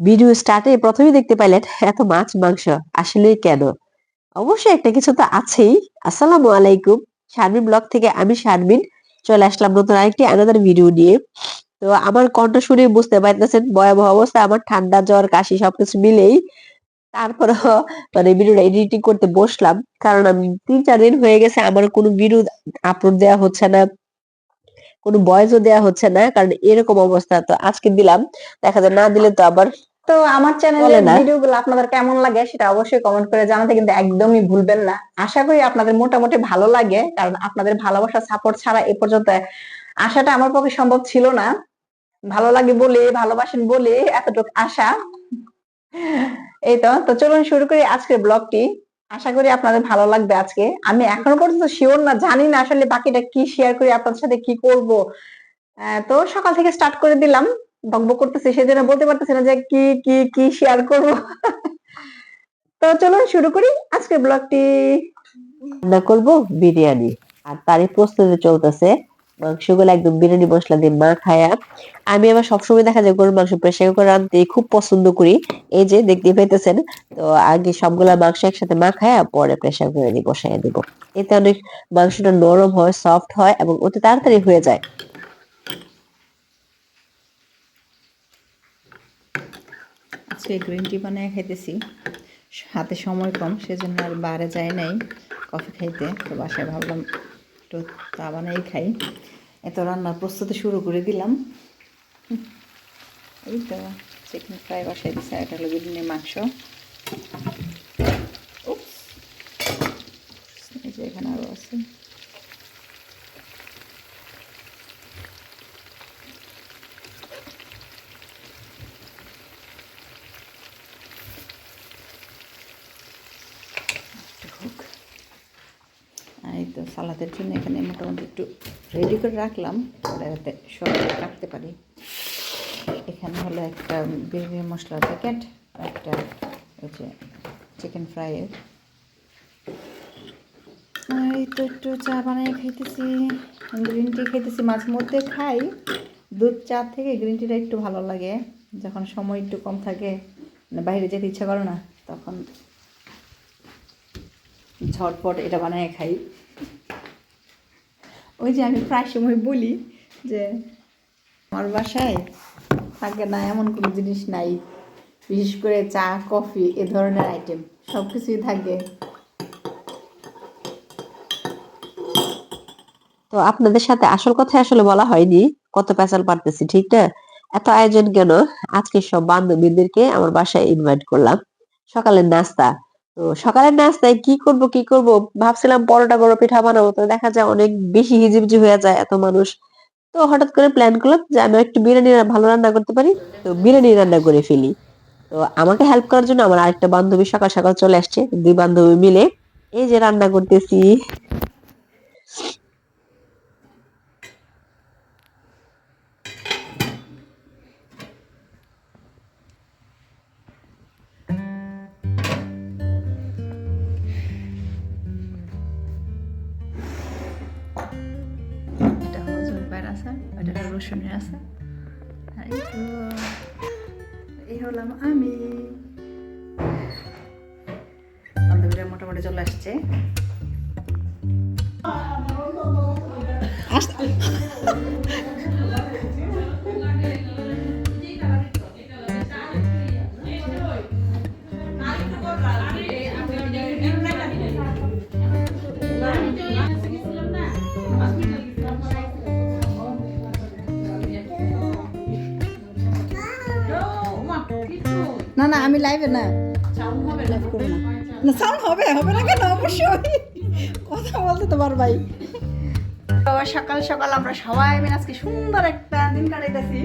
Video স্টার্টে প্রথমেই দেখতে পাইলেন এত মাছ, মাংস আসলে কেন? অবশ্যই একটা কিছু তো আছেই। আসসালামু আলাইকুম। শারমিন ব্লগ থেকে আমি শারমিন। চলে আসলাম নতুন আরেকটি আনাদার ভিডিও নিয়ে। তো আমার কণ্ঠ শুনে বুঝতে পারতেছেন ভয়াবহ অবস্থা, আমার ঠান্ডা, জ্বর, কাশি সবকিছু মিলেই। তারপরে মানে ভিডিওটা এডিটিং করতে বসলাম। কারণ আমি তিন, চার দিন হয়ে গেছে আমার কোনো ভিডিও আপলোড দেওয়া হচ্ছে না। কোনো ভয়েসও দেওয়া হচ্ছে না। কারণ এরকম অবস্থা। তো আজকে দিলাম। দেখা যায় না দিলে তো আবার তো আমার চ্যানেলের। ভিডিওগুলো আপনাদের কেমন লাগে সেটা অবশ্যই কমেন্ট করে জানাতে কিন্তু একদমই ভুলবেন না। আশা করি আপনাদের মোটামুটি ভালো লাগে কারণ আপনাদের ভালোবাসা সাপোর্ট ছাড়া এ পর্যন্ত আশাটা আমার পক্ষে সম্ভব ছিল না। ভালো লাগে বলে ভালোবাসেন বলে এতটুকু আশা। এই তো তো চলুন শুরু করি আজকের ব্লগটি আশা করি আপনাদের ভালো লাগবে আজকে। আমি এখনও পর্যন্ত শিওর না জানি না আসলে বাকিটা কি শেয়ার করি আপনাদের সাথে কি করব। তো সকাল থেকে স্টার্ট করে দিলাম। বকবক করতেছি সেজন্য বলতে পারতেছি না যে কি কি কি শেয়ার করব। তো চলুন শুরু করি আজকের ব্লগটি রান্না করব বিরিয়ানি। আর তারই প্রস্তুতি চলতেছে। মাংসগুলো একদম বিরিয়ানি মশলা দিয়ে মা খায়া আমি আবার সবসময় দেখা যায় গরুর মাংস প্রেসার করে রাঁধতে খুব পছন্দ করি। এই যে দেখতে পাইতেছেন, তো আগে সবগুলা মাংস একসাথে মা খায়া পরে প্রেসার করে দিব বসাই দিব। এতে অনেক মাংসটা নরম হয় সফট হয় এবং অতি তাড়াতাড়ি হয়ে যায়। আজকে গ্রিন টি বানিয়ে খাইতেছি। হাতে সময় কম, সেজন্য আর বারে যাই নাই কফি খাইতে। তো বাসায় ভাবলাম একটু চা বানাই খাই। এত রান্নার প্রস্তুতি শুরু করে দিলাম। এই তো চিকেন ফ্রাই বাসায় দিচ্ছে এটা হলো বিরিয়ানির মাংস। এখানে আরও আছে। তো সালাদের জন্য এখানে মোটামুটি একটু রেডি করে রাখলাম। যাতে সহজে কাটতে পারি। এখানে হলো একটা বিরিয়ানি মশলার প্যাকেট একটা ওই যে চিকেন ফ্রাইয়ের এই তো একটু চা বানিয়ে খাইতেছি। গ্রিন টি খাইতেছি, মাঝে মধ্যে খাই। দুধ, চা থেকে গ্রিন টিটা একটু ভালো লাগে। যখন সময় একটু কম থাকে মানে বাইরে যেতে ইচ্ছা করে না, তখন ঝটপট এটা বানিয়ে খাই। ওই যে আমি প্রায় সময় বলি যে আমার বাসায় থাকে না এমন কোনো জিনিস নাই। বিশেষ করে চা, কফি, এ ধরনের আইটেম সব কিছুই থাকে। তো আপনাদের সাথে আসল কথা আসলে বলা হয়নি, কত পেঁচাল পারতেছি, ঠিক না? এত আয়োজন কেন? আজকে সব বান্ধবীদেরকে আমার বাসায় ইনভাইট করলাম। সকালের নাস্তা তো সকালের নাস্তায় কি করব কি করব? ভাবছিলাম পরোটা, বড় পিঠা বানাবো, তো দেখা যায় অনেক বেশি হিজিবিজি হয়ে যায় এত মানুষ। তো হঠাৎ করে প্ল্যান করলাম যে আমি একটু বিরিয়ানি ভালো রান্না করতে পারি, তো বিরিয়ানি রান্না করে ফেলি। তো আমাকে হেল্প করার জন্য আমার আরেকটা বান্ধবী সকাল সকাল চলে আসছে, দুই বান্ধবী মিলে। এই যে রান্না করতেছি। হলো রসুনের আচার এই তো এই হলাম আমি বান্ধবীরা মোটামুটি চলে আসছে না আমি লাইভে না। লাইভ করব না। না সাউন্ড হবে হবে না কেন? অবশ্যই। কথা বলতে তো পারবাই তো সকাল সকাল আমরা সবাই মিলে আজকে সুন্দর একটা দিন কাটাইতেছি।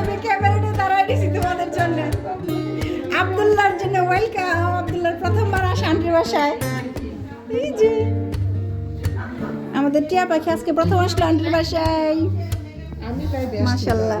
আমি ক্যামেরাটা দাঁড়াই দিছি তোমাদের জন্য। আব্দুল্লাহর জন্য ওয়েলকাম আব্দুল্লাহর প্রথমবার আসা আন্টির বাসায়। এই যে। আমাদের টিয়া পাখি আজকে প্রথম আসলো আন্টির বাসায়। মাশাল্লাহ।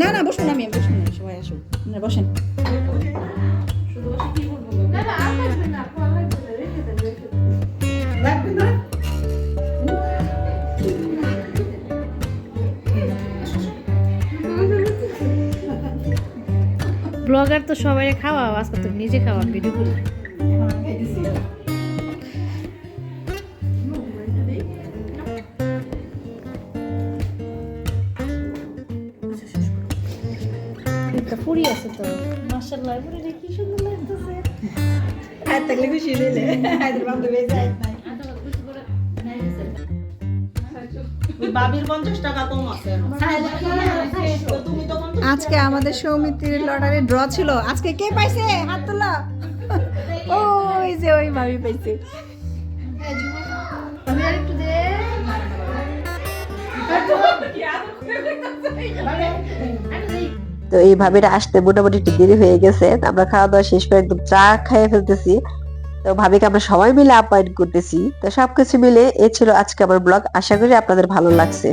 না না, বসুন, আমি বসুন সবাই আসুন। না, বসেন। ব্লগার তো সবাই খাওয়া আজকে তো নিজে খাওয়া, ভিডিও একটা পুরি আছে তো মার্শাল্লাহ পুরি কি সুন্দর লাগতেছে থাকলে খুশি দিলে বান্ধবী আজকে আমাদের সৌমিত্রীর লটারি ড্র ছিল আজকে কে পাইছে হাত তোলা ওই যে ওই ভাবি পাইছে তো এইভাবে আসতে মোটামুটি একটু দেরি হয়ে গেছে। আমরা খাওয়া দাওয়া শেষ করে একদম চা খাইয়ে ফেলতেছি। তো ভাবিকে আমরা সবাই মিলে আপ্যায়ন করতেছি। তো সবকিছু মিলে এ ছিল আজকে আমার ব্লগ আশা করি আপনাদের ভালো লাগছে।